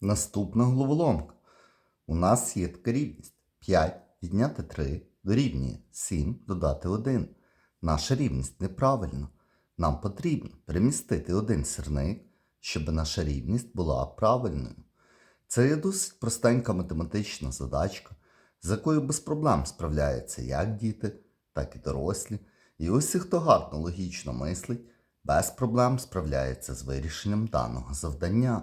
Наступна головоломка. У нас є така рівність. 5 відняти 3 дорівнює 7 додати 1. Наша рівність неправильна. Нам потрібно перемістити один сірник, щоб наша рівність була правильною. Це є досить простенька математична задачка, з якою без проблем справляються як діти, так і дорослі. І усі, хто гарно логічно мислить, без проблем справляється з вирішенням даного завдання.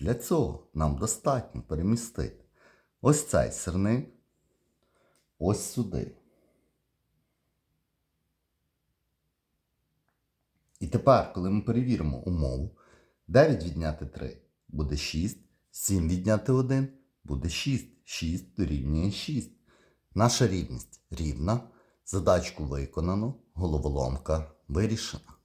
Для цього нам достатньо перемістити ось цей сирник ось сюди. І тепер, коли ми перевіримо умову, 9 відняти 3 буде 6, 7 відняти 1 буде 6, 6 дорівнює 6. Наша рівність рівна, задачку виконано, головоломка вирішена.